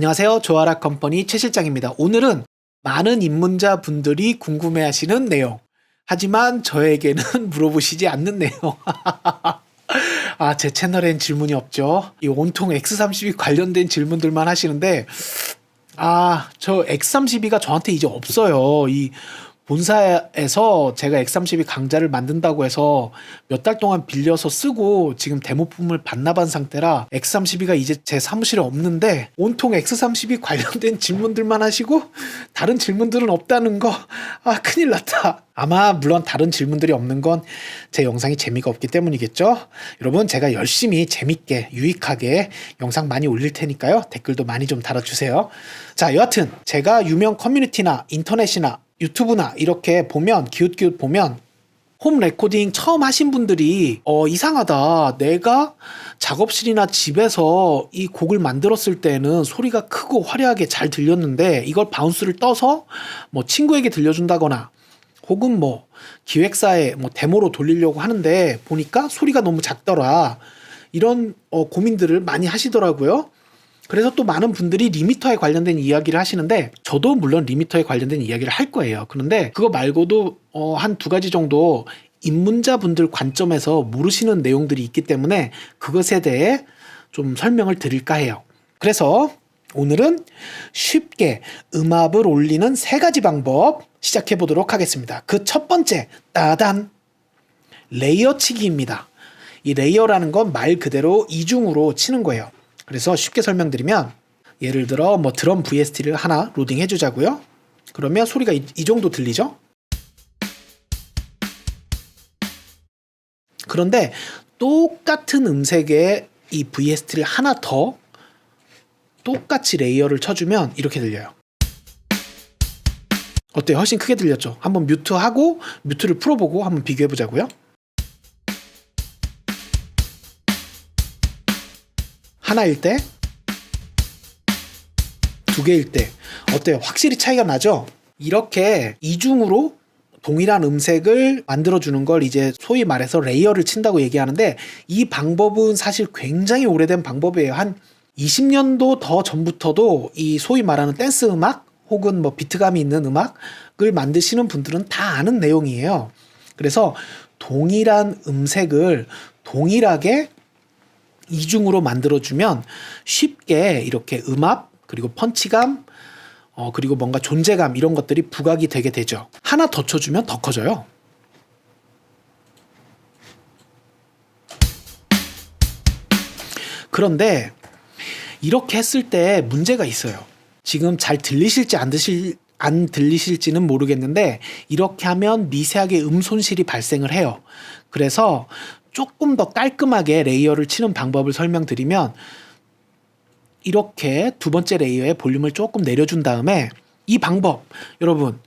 안녕하세요. 조아라 컴퍼니 최 실장입니다. 오늘은 많은 입문자 분들이 궁금해 하시는 내용. 하지만 저에게는 물어보시지 않는 내용. 아, 제 채널엔 질문이 없죠. 이 온통 X32 관련된 질문들만 하시는데, 아, 저 X32가 저한테 이제 없어요. 이 본사에서 제가 X32 강좌를 만든다고 해서 몇 달 동안 빌려서 쓰고 지금 데모품을 반납한 상태라 X32가 이제 제 사무실에 없는데 온통 X32 관련된 질문들만 하시고 다른 질문들은 없다는 거. 아, 큰일 났다. 아마 물론 다른 질문들이 없는 건 제 영상이 재미가 없기 때문이겠죠. 여러분 제가 열심히 재밌게 유익하게 영상 많이 올릴 테니까요. 댓글도 많이 좀 달아주세요. 자 여하튼 제가 유명 커뮤니티나 인터넷이나 유튜브나 이렇게 보면 기웃기웃 보면 홈 레코딩 처음 하신 분들이 어 이상하다 내가 작업실이나 집에서 이 곡을 만들었을 때는 소리가 크고 화려하게 잘 들렸는데 이걸 바운스를 떠서 뭐 친구에게 들려준다거나 혹은 뭐 기획사에 뭐 데모로 돌리려고 하는데 보니까 소리가 너무 작더라 이런 어 고민들을 많이 하시더라고요. 그래서 또 많은 분들이 리미터에 관련된 이야기를 하시는데 저도 물론 리미터에 관련된 이야기를 할 거예요. 그런데 그거 말고도 어, 한 두 가지 정도 입문자분들 관점에서 모르시는 내용들이 있기 때문에 그것에 대해 좀 설명을 드릴까 해요. 그래서 오늘은 쉽게 음압을 올리는 세 가지 방법 시작해 보도록 하겠습니다. 그 첫 번째, 따단. 레이어 치기입니다. 이 레이어라는 건 말 그대로 이중으로 치는 거예요. 그래서 쉽게 설명드리면 예를 들어 뭐 드럼 VST를 하나 로딩 해 주자고요. 그러면 소리가 이, 이 정도 들리죠? 그런데 똑같은 음색의 이 VST를 하나 더 똑같이 레이어를 쳐주면 이렇게 들려요. 어때요? 훨씬 크게 들렸죠? 한번 뮤트하고 뮤트를 풀어보고 한번 비교해보자고요. 하나일 때, 두 개일 때 어때요? 확실히 차이가 나죠? 이렇게 이중으로 동일한 음색을 만들어주는 걸 이제 소위 말해서 레이어를 친다고 얘기하는데 이 방법은 사실 굉장히 오래된 방법이에요. 한 20년도 더 전부터도 이 소위 말하는 댄스 음악 혹은 뭐 비트감이 있는 음악을 만드시는 분들은 다 아는 내용이에요. 그래서 동일한 음색을 동일하게 이중으로 만들어주면 쉽게 이렇게 음압 그리고 펀치감 어, 그리고 뭔가 존재감 이런 것들이 부각이 되게 되죠. 하나 더 쳐주면 더 커져요. 그런데 이렇게 했을 때 문제가 있어요. 지금 잘 들리실지 안 드실 안 들리실지는 모르겠는데 이렇게 하면 미세하게 음 손실이 발생을 해요. 그래서 조금 더 깔끔하게 레이어를 치는 방법을 설명드리면 이렇게 두 번째 레이어의 볼륨을 조금 내려준 다음에 이 방법 여러분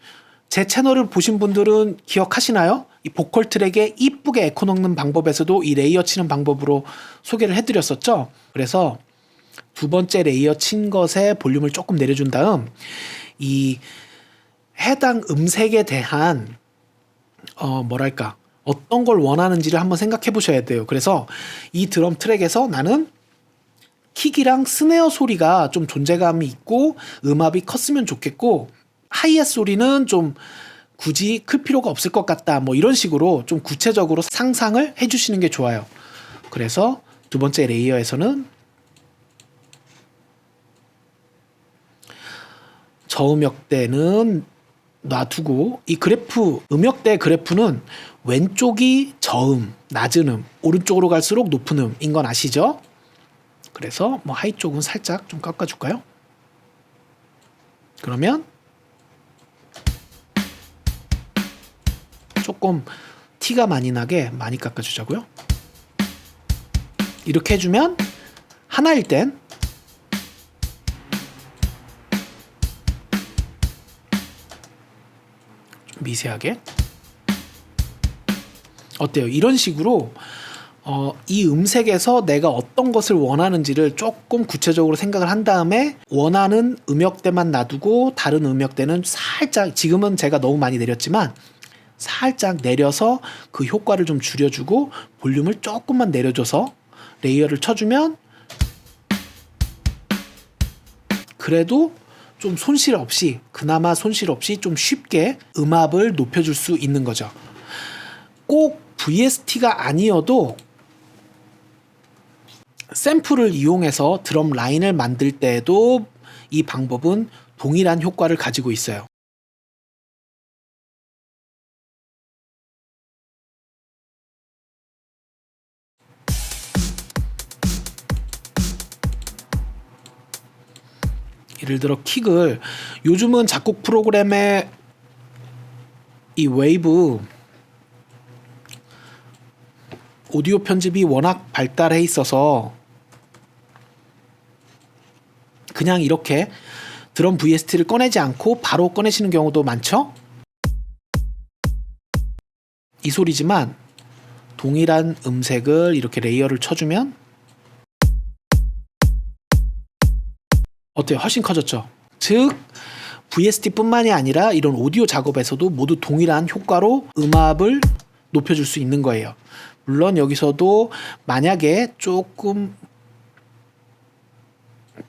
제 채널을 보신 분들은 기억하시나요? 이 보컬 트랙에 이쁘게 에코 넣는 방법에서도 이 레이어 치는 방법으로 소개를 해드렸었죠. 그래서 두 번째 레이어 친 것에 볼륨을 조금 내려준 다음 이 해당 음색에 대한 어 뭐랄까 어떤 걸 원하는지를 한번 생각해 보셔야 돼요. 그래서 이 드럼 트랙에서 나는 킥이랑 스네어 소리가 좀 존재감이 있고 음압이 컸으면 좋겠고 하이햇 소리는 좀 굳이 클 필요가 없을 것 같다. 뭐 이런 식으로 좀 구체적으로 상상을 해 주시는 게 좋아요. 그래서 두 번째 레이어에서는 저음역대는 놔두고 이 그래프 음역대 그래프는 왼쪽이 저음, 낮은 음, 오른쪽으로 갈수록 높은 음인 건 아시죠? 그래서 뭐 하이 쪽은 살짝 좀 깎아 줄까요? 그러면 조금 티가 많이 나게 많이 깎아 주자고요. 이렇게 해 주면 하나일 땐 미세하게 어때요? 이런 식으로 어, 이 음색에서 내가 어떤 것을 원하는지를 조금 구체적으로 생각을 한 다음에 원하는 음역대만 놔두고 다른 음역대는 살짝 지금은 제가 너무 많이 내렸지만 살짝 내려서 그 효과를 좀 줄여주고 볼륨을 조금만 내려줘서 레이어를 쳐주면 그래도 좀 손실 없이 그나마 손실 없이 좀 쉽게 음압을 높여줄 수 있는 거죠. 꼭 VST가 아니어도 샘플을 이용해서 드럼 라인을 만들 때에도 이 방법은 동일한 효과를 가지고 있어요. 예를 들어 킥을 요즘은 작곡 프로그램에 이 웨이브 오디오 편집이 워낙 발달해 있어서 그냥 이렇게 드럼 VST를 꺼내지 않고 바로 꺼내시는 경우도 많죠? 이 소리지만 동일한 음색을 이렇게 레이어를 쳐주면 어때요? 훨씬 커졌죠? 즉 VST뿐만이 아니라 이런 오디오 작업에서도 모두 동일한 효과로 음압을 높여줄 수 있는 거예요. 물론 여기서도 만약에 조금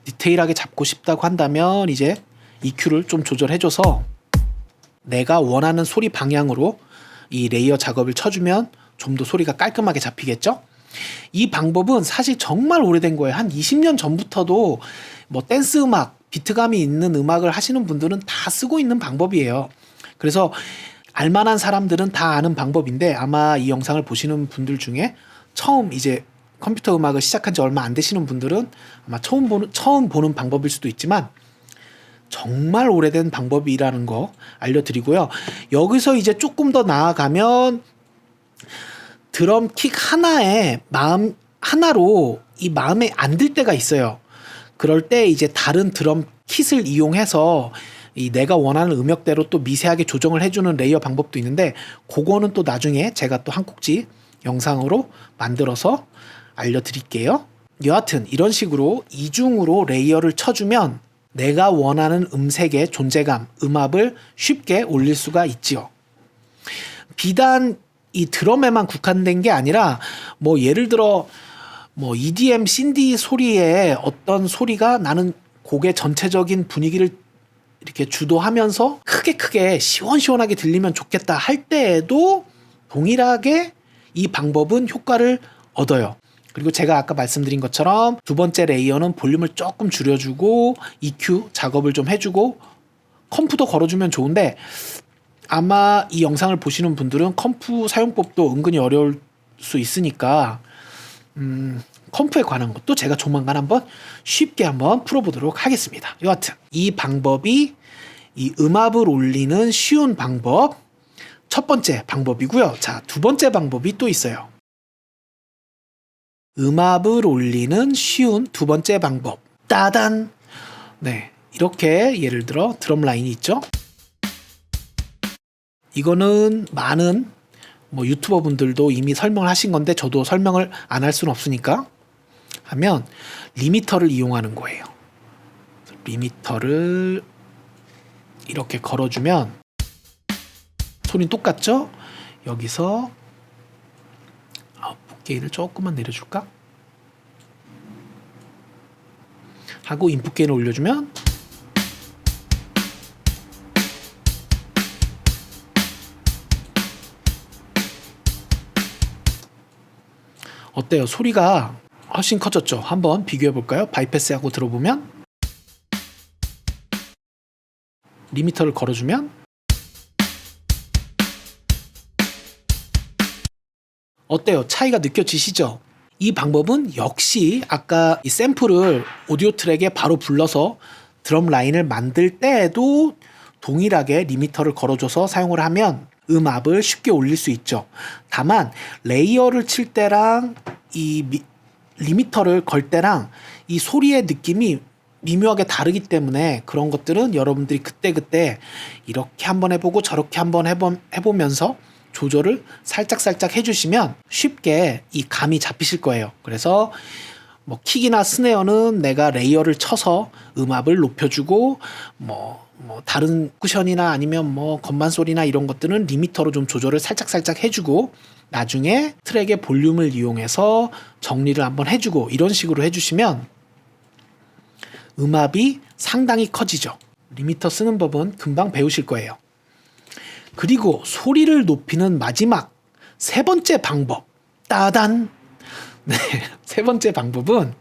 디테일하게 잡고 싶다고 한다면 이제 EQ를 좀 조절해줘서 내가 원하는 소리 방향으로 이 레이어 작업을 쳐주면 좀 더 소리가 깔끔하게 잡히겠죠? 이 방법은 사실 정말 오래된 거예요. 한 20년 전부터도 뭐 댄스 음악, 비트감이 있는 음악을 하시는 분들은 다 쓰고 있는 방법이에요. 그래서 알만한 사람들은 다 아는 방법인데 아마 이 영상을 보시는 분들 중에 처음 이제 컴퓨터 음악을 시작한 지 얼마 안 되시는 분들은 아마 처음 보는 처음 보는 방법일 수도 있지만 정말 오래된 방법이라는 거 알려드리고요. 여기서 이제 조금 더 나아가면 드럼 킥 하나에 마음 하나로 이 마음에 안 들 때가 있어요. 그럴 때 이제 다른 드럼 킷을 이용해서 이 내가 원하는 음역대로 또 미세하게 조정을 해주는 레이어 방법도 있는데 그거는 또 나중에 제가 또 한 꼭지 영상으로 만들어서 알려드릴게요. 여하튼 이런 식으로 이중으로 레이어를 쳐주면 내가 원하는 음색의 존재감, 음압을 쉽게 올릴 수가 있지요. 비단 이 드럼에만 국한된 게 아니라 뭐 예를 들어 뭐 EDM 신디 소리에 어떤 소리가 나는 곡의 전체적인 분위기를 이렇게 주도하면서 크게 크게 시원시원하게 들리면 좋겠다 할 때에도 동일하게 이 방법은 효과를 얻어요. 그리고 제가 아까 말씀드린 것처럼 두 번째 레이어는 볼륨을 조금 줄여주고 EQ 작업을 좀 해주고 컴프도 걸어주면 좋은데 아마 이 영상을 보시는 분들은 컴프 사용법도 은근히 어려울 수 있으니까 음, 컴프에 관한 것도 제가 조만간 한번 쉽게 한번 풀어보도록 하겠습니다. 여하튼 이 방법이 이 음압을 올리는 쉬운 방법 첫 번째 방법이고요. 자, 두 번째 방법이 또 있어요. 음압을 올리는 쉬운 두 번째 방법. 따단. 네. 이렇게 예를 들어 드럼 라인이 있죠. 이거는 많은 뭐 유튜버 분들도 이미 설명을 하신 건데 저도 설명을 안 할 수는 없으니까 하면 리미터를 이용하는 거예요. 리미터를 이렇게 걸어주면 소리 똑같죠? 여기서 아웃풋 게인을 조금만 내려줄까? 하고 인풋 게인을 올려주면 어때요? 소리가 훨씬 커졌죠? 한번 비교해 볼까요? 바이패스하고 들어보면 리미터를 걸어주면 어때요? 차이가 느껴지시죠? 이 방법은 역시 아까 이 샘플을 오디오 트랙에 바로 불러서 드럼 라인을 만들 때에도 동일하게 리미터를 걸어줘서 사용을 하면 음압을 쉽게 올릴 수 있죠. 다만 레이어를 칠 때랑 이 미, 리미터를 걸 때랑 이 소리의 느낌이 미묘하게 다르기 때문에 그런 것들은 여러분들이 그때 그때 이렇게 한번 해보고 저렇게 한번 해보, 해보면서 조절을 살짝살짝 해주시면 쉽게 이 감이 잡히실 거예요. 그래서 뭐 킥이나 스네어는 내가 레이어를 쳐서 음압을 높여주고 뭐, 뭐 다른 쿠션이나 아니면 뭐 건반 소리나 이런 것들은 리미터로 좀 조절을 살짝살짝 해주고 나중에 트랙의 볼륨을 이용해서 정리를 한번 해주고 이런 식으로 해주시면 음압이 상당히 커지죠. 리미터 쓰는 법은 금방 배우실 거예요. 그리고 소리를 높이는 마지막 세 번째 방법. 따단. 네, 세 번째 방법은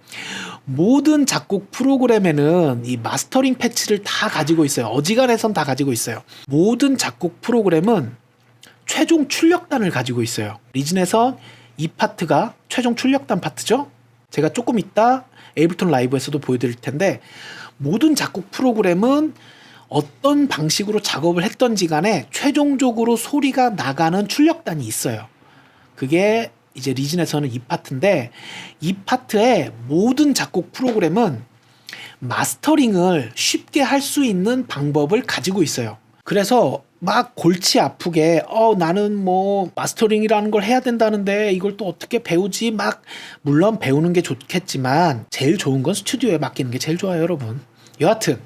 모든 작곡 프로그램에는 이 마스터링 패치를 다 가지고 있어요. 어지간해선 다 가지고 있어요. 모든 작곡 프로그램은 최종 출력단을 가지고 있어요. 리진에서 이 파트가 최종 출력단 파트죠. 제가 조금 이따 에이블톤 라이브에서도 보여드릴 텐데 모든 작곡 프로그램은 어떤 방식으로 작업을 했던지 간에 최종적으로 소리가 나가는 출력단이 있어요. 그게 이제 리진에서는 이 파트인데 이 파트의 모든 작곡 프로그램은 마스터링을 쉽게 할 수 있는 방법을 가지고 있어요. 그래서 막 골치 아프게 어 나는 뭐 마스터링이라는 걸 해야 된다는데 이걸 또 어떻게 배우지 막 물론 배우는 게 좋겠지만 제일 좋은 건 스튜디오에 맡기는 게 제일 좋아요 여러분 여하튼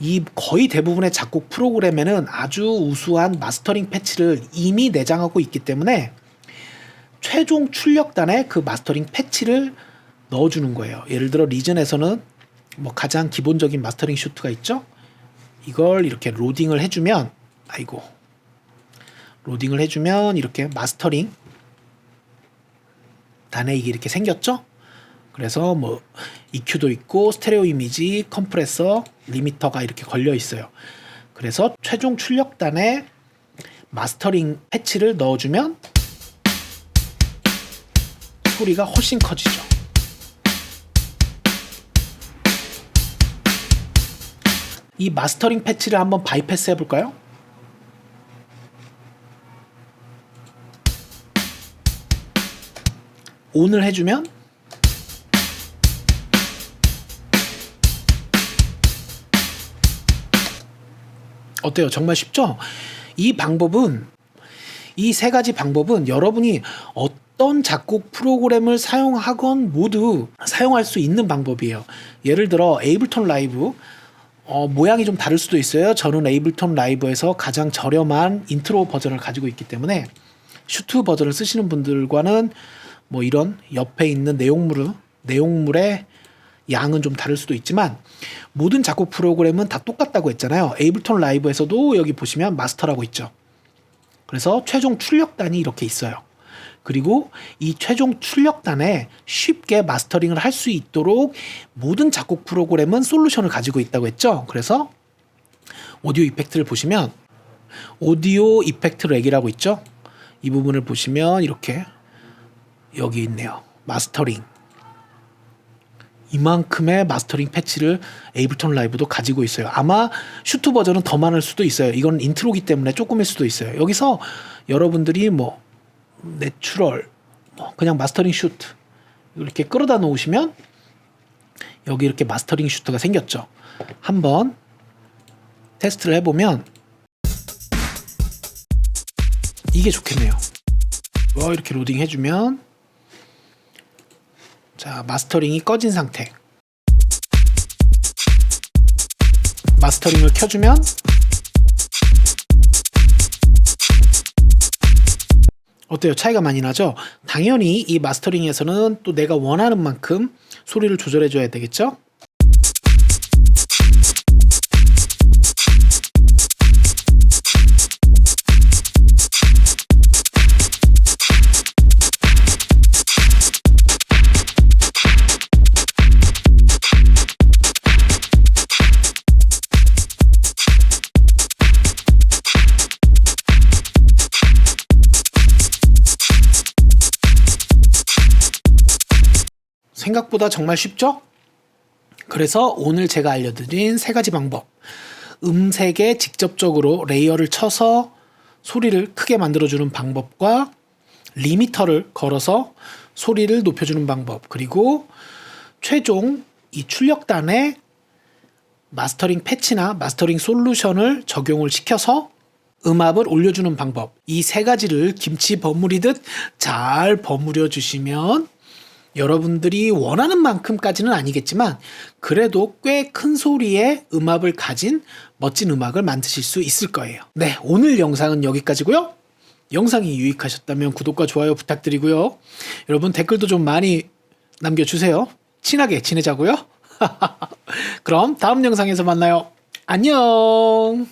이 거의 대부분의 작곡 프로그램에는 아주 우수한 마스터링 패치를 이미 내장하고 있기 때문에 최종 출력단에 그 마스터링 패치를 넣어주는 거예요. 예를 들어 리전에서는 뭐 가장 기본적인 마스터링 슈트가 있죠. 이걸 이렇게 로딩을 해주면 아이고 로딩을 해주면 이렇게 마스터링 단에 이게 이렇게 생겼죠. 그래서 뭐 EQ도 있고 스테레오 이미지, 컴프레서, 리미터가 이렇게 걸려 있어요. 그래서 최종 출력단에 마스터링 패치를 넣어주면 소리가 훨씬 커지죠. 이 마스터링 패치를 한번 바이패스 해볼까요? 오늘 해주면 어때요? 정말 쉽죠? 이 방법은 이 세 가지 방법은 여러분이 어떤 작곡 프로그램을 사용하건 모두 사용할 수 있는 방법이에요. 예를 들어 에이블톤 라이브 어, 모양이 좀 다를 수도 있어요. 저는 에이블톤 라이브에서 가장 저렴한 인트로 버전을 가지고 있기 때문에 슈트 버전을 쓰시는 분들과는 뭐 이런 옆에 있는 내용물을 내용물의 양은 좀 다를 수도 있지만 모든 작곡 프로그램은 다 똑같다고 했잖아요. 에이블톤 라이브에서도 여기 보시면 마스터라고 있죠. 그래서 최종 출력단이 이렇게 있어요. 그리고 이 최종 출력단에 쉽게 마스터링을 할 수 있도록 모든 작곡 프로그램은 솔루션을 가지고 있다고 했죠. 그래서 오디오 이펙트를 보시면 오디오 이펙트 렉이라고 있죠. 이 부분을 보시면 이렇게 여기 있네요. 마스터링. 이만큼의 마스터링 패치를 에이블톤 라이브도 가지고 있어요. 아마 슈트 버전은 더 많을 수도 있어요. 이건 인트로기 때문에 조금일 수도 있어요. 여기서 여러분들이 뭐 내추럴, 뭐 그냥 마스터링 슈트 이렇게 끌어다 놓으시면 여기 이렇게 마스터링 슈트가 생겼죠. 한번 테스트를 해보면 이게 좋겠네요. 와 이렇게 로딩 해주면 자 마스터링이 꺼진 상태. 마스터링을 켜주면 어때요? 차이가 많이 나죠? 당연히 이 마스터링에서는 또 내가 원하는 만큼 소리를 조절해 줘야 되겠죠? 생각보다 정말 쉽죠? 그래서 오늘 제가 알려드린 세 가지 방법. 음색에 직접적으로 레이어를 쳐서 소리를 크게 만들어주는 방법과 리미터를 걸어서 소리를 높여주는 방법. 그리고 최종 이 출력단에 마스터링 패치나 마스터링 솔루션을 적용을 시켜서 음압을 올려주는 방법. 이 세 가지를 김치 버무리듯 잘 버무려 주시면 여러분들이 원하는 만큼까지는 아니겠지만 그래도 꽤 큰 소리의 음악을 가진 멋진 음악을 만드실 수 있을 거예요. 네, 오늘 영상은 여기까지고요. 영상이 유익하셨다면 구독과 좋아요 부탁드리고요. 여러분 댓글도 좀 많이 남겨주세요. 친하게 지내자고요. 그럼 다음 영상에서 만나요. 안녕.